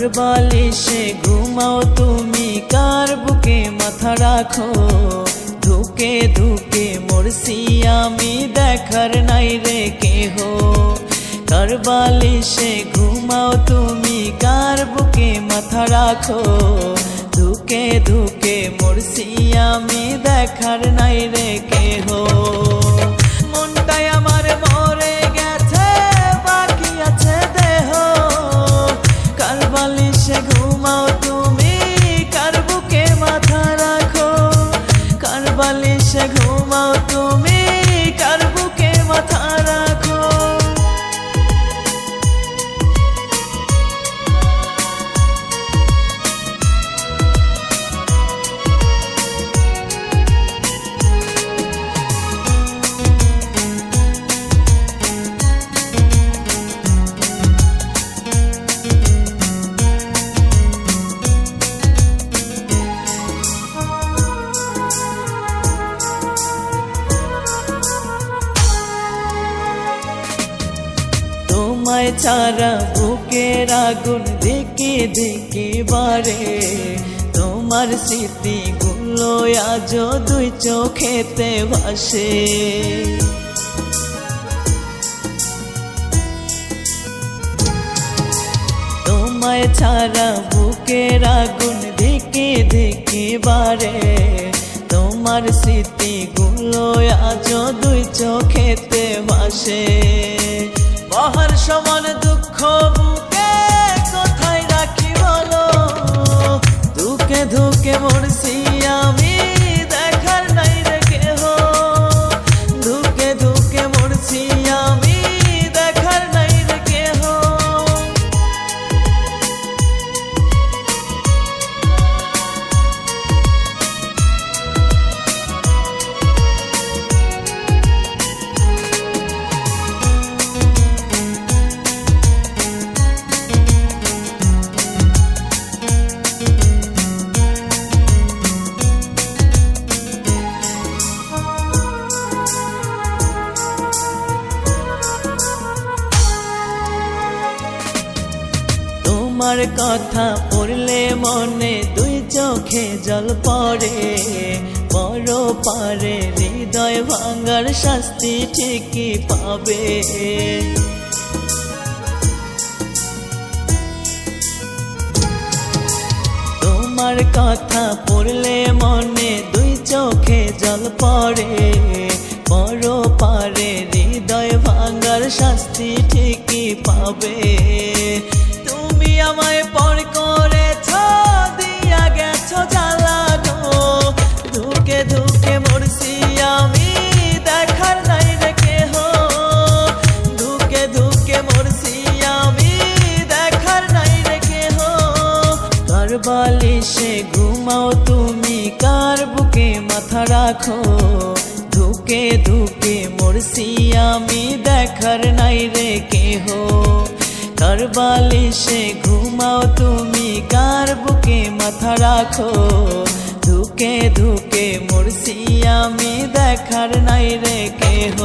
বালিশে ঘুমাও তুমি, কার বুকে মাথা রাখো? ধুকে ধুকে মরছি আমি, দেখার নাই রে কেহ। কার বালিশে ঘুমাও তুমি, কার বুকে মাথা রাখো? ধুকে ধুকে মরছি আমি, দেখার নাই রে কেহ। বালিশে তোমায় ছাড়া বুকের আগুন দেখে দেখে বারে তোমার স্মৃতি গুলো আজ দুই চোখেতে ভাসে। তোমায় ছাড়া বুকের আগুন দেখে দেখে বারে তোমার স্মৃতি গুলো আজ দুই চোখেতে ভাসে। বহার সমান দুঃখ তোমার কথা পড়লে মনে দুই চোখে জল পড়ে। বড় পারে হৃদয় ভাঙার শাস্তি ঠিকই পাবে। তোমার কথা পড়লে মনে দুই চোখে জল পড়ে। বড় পারে হৃদয় ভাঙার শাস্তি ঠিকই পাবে। আমায় পর করেছ, দিয়া গেছো জ্বালা গো ধুকে ধুকে মরছি আমি, দেখার নাই রে কেহ। ধুকে ধুকে মরছি আমি, দেখার নাই রে কেহ। কার বালিশে ঘুমাও তুমি, কার বুকে মাথা রাখো। ধুকে ধুকে মরছি আমি, দেখার নাই রে কেহ। কার বালিশে ঘুমাও তুমি, কার বুকে মাথা রাখো? ধুকে ধুকে মরছি আমি, দেখার নাই রে কেহ।